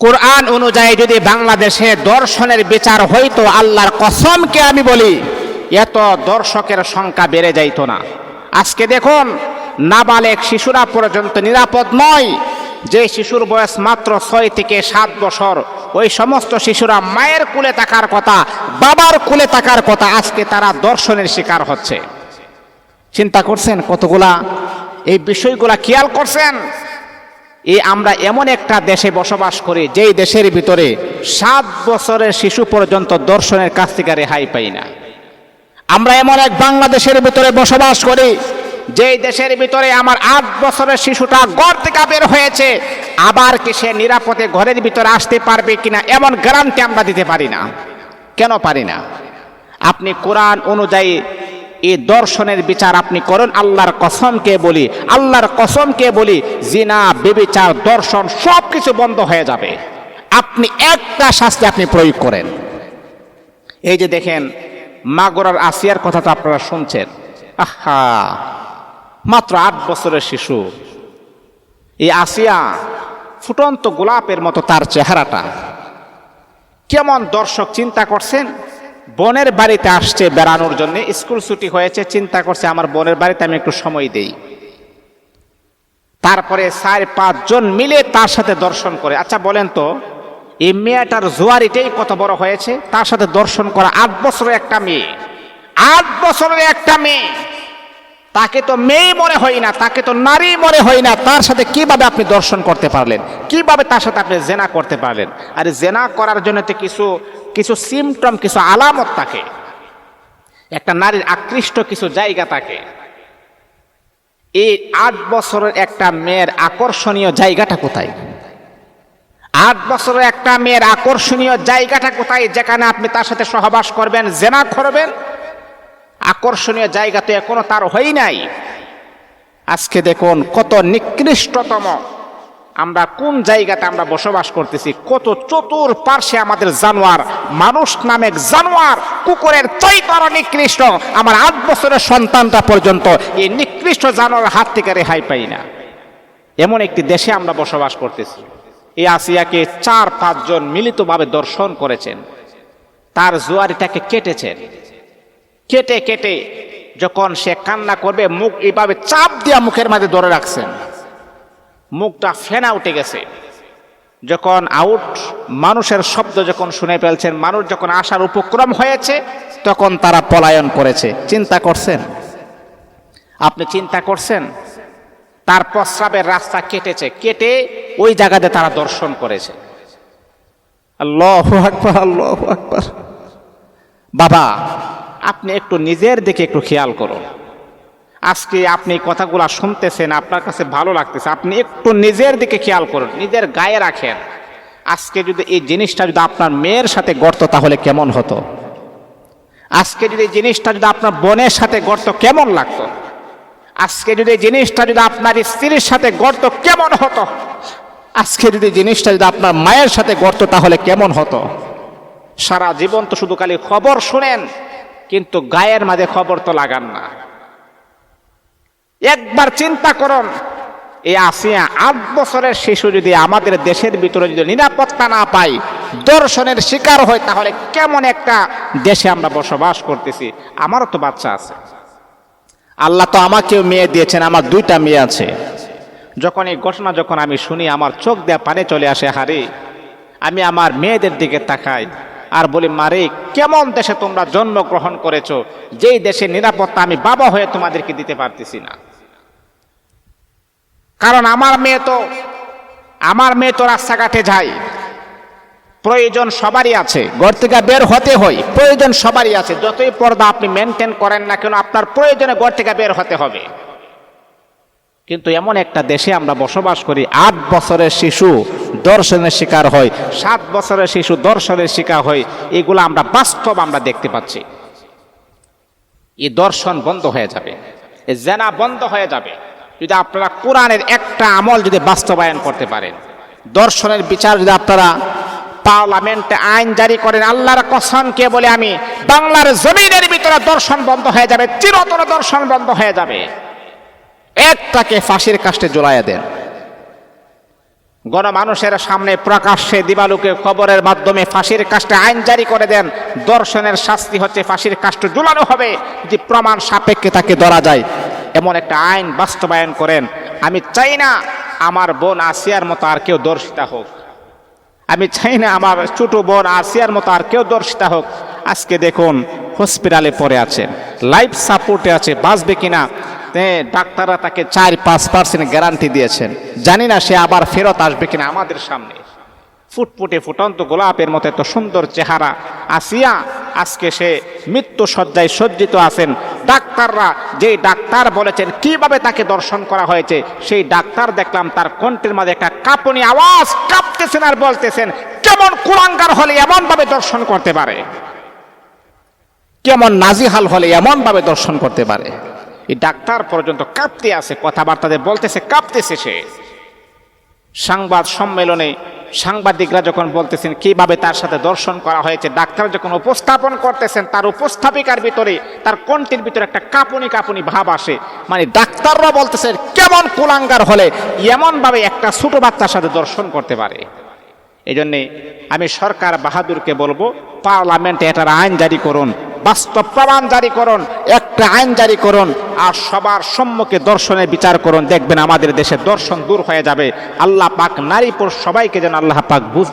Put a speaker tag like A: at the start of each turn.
A: কোরআন অনুযায়ী যদি বাংলাদেশে দর্শনের বিচার হইতো, আল্লাহর কসমকে আমি বলি, এত দর্শকের সংখ্যা বেড়ে যাইত না। আজকে দেখুন, নাবালেক শিশুরা পর্যন্ত নিরাপদ নয়, যে শিশুর বয়স মাত্র ছয় থেকে সাত বছর, ওই সমস্ত শিশুরা মায়ের কুলে থাকার কথা, বাবার কুলে থাকার কথা আজকে তারা দর্শনের শিকার হচ্ছে। চিন্তা করছেন কতগুলা? এই বিষয়গুলা খেয়াল করছেন? এই আমরা এমন একটা দেশে বসবাস করি, যেই দেশের ভিতরে সাত বছরের শিশু পর্যন্ত দর্শনের কাছ থেকে রেহাই পাই না। আমরা এমন এক বাংলাদেশের ভিতরে বসবাস করি, যেই দেশের ভিতরে আমার আট বছরের শিশুটা ঘর থেকে বের হয়েছে, আবার কি সে নিরাপদে ঘরের ভিতরে আসতে পারবে কিনা এমন গ্যারান্টি আমরা দিতে পারি না। কেন পারি না? আপনি কোরআন অনুযায়ী এই দর্শনের বিচার আপনি করেন, আল্লাহর কসমকে বলি, আল্লাহর কসমকে বলি, জিনা, বেবিচার, দর্শন সব কিছু বন্ধ হয়ে যাবে। আপনি একটা শাস্তি আপনি প্রয়োগ করেন। এই যে দেখেন মাগরার আসিয়ার কথা তো আপনারা শুনছেন। আহা, মাত্র আট বছরের শিশু। এই আসিয়া ফুটন্ত গোলাপের মতো তার চেহারাটা। কেমন দর্শক চিন্তা করছেন? বোনের বাড়িতে আসছে বেড়ানোর জন্য, স্কুল ছুটি হয়েছে, চিন্তা করছে আমার বোনের বাড়িতে আমি একটু সময় দেই। তারপরে চার পাঁচজন মিলে তার সাথে দর্শন করে। আচ্ছা বলেন তো, এই মেয়েটার জোয়ারিটাই কত বড় হয়েছে? তার সাথে দর্শন করা আট বছরের একটা মেয়ে। আট বছরের একটা মেয়ে। তাকে তো মেয়ে মনে হয় না, তাকে তো নারী মনে হয় না। তার সাথে কীভাবে আপনি দর্শন করতে পারলেন? কীভাবে তার সাথে আপনি জেনা করতে পারলেন? আর, জেনা করার জন্য তো কিছু কিছু সিমটম কিছু আলামত থাকে। একটা নারীর আকৃষ্ট কিছু জায়গা থাকে। এই আট বছরের একটা মেয়ের আকর্ষণীয় জায়গাটা কোথায়? আট বছরের একটা মেয়ের আকর্ষণীয় জায়গাটা কোথায়? যেখানে আপনি তার সাথে সহবাস করবেন, জেনা করবেন। আকর্ষণীয় জায়গা তো এখনও তার হয় নাই। আজকে দেখুন, কত নিকৃষ্টতম আমরা কোন জায়গাতে আমরা বসবাস করতেছি, কত চতুর পার্শ্বে আমাদের জানোয়ার, মানুষ নামে জানোয়ার, কুকুরের চৈতর নিকৃষ্ট, আমার আট বছরের সন্তানটা পর্যন্ত এই নিকৃষ্ট জানোয়ার হাত থেকে রেহাই পাই না। এমন একটি দেশে আমরা বসবাস করতেছি। এই আসিয়াকে চার, পাঁচজন মিলিতভাবে দর্শন করেছেন। তার জোয়ারিটাকে কেটেছেন। কেটে কেটে যখন সে কান্না করবে, মুখ এইভাবে চাপ দিয়া মুখের মাঝে ধরে রাখছেন। মুখটা ফেনা উঠে গেছে। যখন আউট মানুষের শব্দ যখন শুনে ফেলছেন, মানুষ যখন আসার উপক্রম হয়েছে, তখন তারা পলায়ন করেছে। চিন্তা করছেন? আপনি চিন্তা করছেন? তার প্রস্রাবের রাস্তা কেটেছে। কেটে ওই জায়গাতে তারা দর্শন করেছে। আল্লাহ আল্লাহ আকবর। বাবা, আপনি একটু নিজের দিকে একটু খেয়াল করুন। আজকে আপনি কথাগুলা শুনতেছেন, আপনার কাছে ভালো লাগতেছে, আপনি একটু নিজের দিকে খেয়াল করুন, নিজের গায়ে রাখেন। আজকে যদি এই জিনিসটা যদি আপনার মেয়ের সাথে গড়ত, তাহলে কেমন হতো? আজকে যদি জিনিসটা যদি আপনার বোনের সাথে গড়ত, কেমন লাগতো? আজকে যদি জিনিসটা যদি আপনার স্ত্রীর সাথে গড়ত, কেমন হতো? আজকে যদি জিনিসটা যদি আপনার মায়ের সাথে গড়ত, তাহলে কেমন হতো? সারা জীবন তো শুধু খালি খবর শুনেন, কিন্তু গায়ের মাঝে খবর তো লাগান না। একবার চিন্তা করুন, এই আসিয়া আট বছরের শিশু যদি আমাদের দেশের ভিতরে যদি নিরাপত্তা না পাই, দর্শনের শিকার হয়, তাহলে কেমন একটা দেশে আমরা বসবাস করতেছি? আমারও তো বাচ্চা আছে। আল্লাহ তো আমাকেও মেয়ে দিয়েছেন, আমার দুইটা মেয়ে আছে। যখন এই ঘটনা যখন আমি শুনি, আমার চোখ দেয়া পানে চলে আসে, হারে, আমি আমার মেয়েদের দিকে তাকাই আর বলি, মারে, কেমন দেশে তোমরা জন্মগ্রহণ করেছ? যেই দেশে নিরাপত্তা আমি বাবা হয়ে তোমাদেরকে দিতে পারতেছি না। কারণ আমার মেয়ে তো, আমার মেয়ে তো রাস্তাঘাটে যায়। প্রয়োজন সবারই আছে। ঘর থেকে বের হতে হয়, প্রয়োজন সবারই আছে। যতই পর্দা আপনি মেনটেন করেন না কেন, আপনার প্রয়োজনে ঘর থেকে বের হতে হবে। কিন্তু এমন একটা দেশে আমরা বসবাস করি, আট বছরের শিশু দর্শনের শিকার হয়, সাত বছরের শিশু দর্শনের শিকার হয়, এগুলো আমরা বাস্তব আমরা দেখতে পাচ্ছি। এই দর্শন বন্ধ হয়ে যাবে জেনা বন্ধ হয়ে যাবে। যদি আপনারা কোরআনের একটা আমল যদি বাস্তবায়ন করতে পারেন, দর্শনের বিচার যদি আপনারা পার্লামেন্টে আইন জারি করেন, আল্লাহর কসমকে বলে আমি, বাংলার জমিনের ভিতরে দর্শন বন্ধ হয়ে যাবে, চিরতর দর্শন বন্ধ হয়ে যাবে। একটাকে ফাঁসির কাষ্টে জোড়াইয়া দেন। গণমানুষের সামনে প্রকাশ্যে দিবালুকে খবরের মাধ্যমে ফাঁসির কাজটা আইন জারি করে দেন। দর্শনের শাস্তি হচ্ছে ফাঁসির কাজটা ঝুলানো হবে, যদি প্রমাণ সাপেক্ষে তাকে ধরা যায়। এমন একটা আইন বাস্তবায়ন করেন। আমি চাই না আমার বোন আসিয়ার মতো আর কেউ দর্শিতা হোক। আমি চাই না আমার ছোট বোন আসিয়ার মতো আর কেউ দর্শিতা হোক। আজকে দেখুন, হসপিটালে পড়ে আছে। লাইফ সাপোর্টে আছে, বাঁচবে কিনা? ডাক্তাররা তাকে চার, পাঁচ পার্সেন্ট গ্যারান্টি দিয়েছেন। জানি না সে আবার ফেরত আসবে কিনা আমাদের সামনে। ফুটফুটে ফুটন্ত গোলাপের মতো এত সুন্দর চেহারা। আসিয়া, আজকে সে মৃত্যু সজ্জায় সজ্জিত আছেন। ডাক্তাররা যে ডাক্তার বলেছেন, কীভাবে তাকে দর্শন করা হয়েছে, সেই ডাক্তার দেখলাম তার কণ্ঠের মাঝে একটা কাঁপুনি আওয়াজ কাঁপতেছেন আর বলতেছেন, কেমন কুলাঙ্গার হলে এমন ভাবে দর্শন করতে পারে? কেমন নাজিহাল হলে এমন ভাবে দর্শন করতে পারে? এই ডাক্তার পর্যন্ত কাঁপতে আছে কথাবার্তা যে বলতেছে, কাঁপতেছে সে। সংবাদ সম্মেলনে সাংবাদিকরা যখন বলতেছেন, কীভাবে তার সাথে দর্শন করা হয়েছে, ডাক্তার যখন উপস্থাপন করতেছেন, তার উপস্থাপিকার ভিতরে, তার কণ্ঠের ভিতরে একটা কাঁপুনি কাঁপুনি ভাব আসে। মানে ডাক্তাররা বলতেছেন কেমন কুলাঙ্গার হলে এমনভাবে একটা ছোট বাচ্চার সাথে দর্শন করতে পারে। এই জন্যে আমি সরকার বাহাদুরকে বলব, পার্লামেন্টে এটার আইন জারি করুন। বাস্তব প্রমাণ জারি করুন, একটা আইন জারি করুন, আর সবার সম্মুখে দর্শনে বিচার করুন। দেখবেন আমাদের দেশে দর্শন দূর হয়ে যাবে। আল্লাহ পাক নারী পুরুষ সবাইকে যেন আল্লাহ পাক বুঝ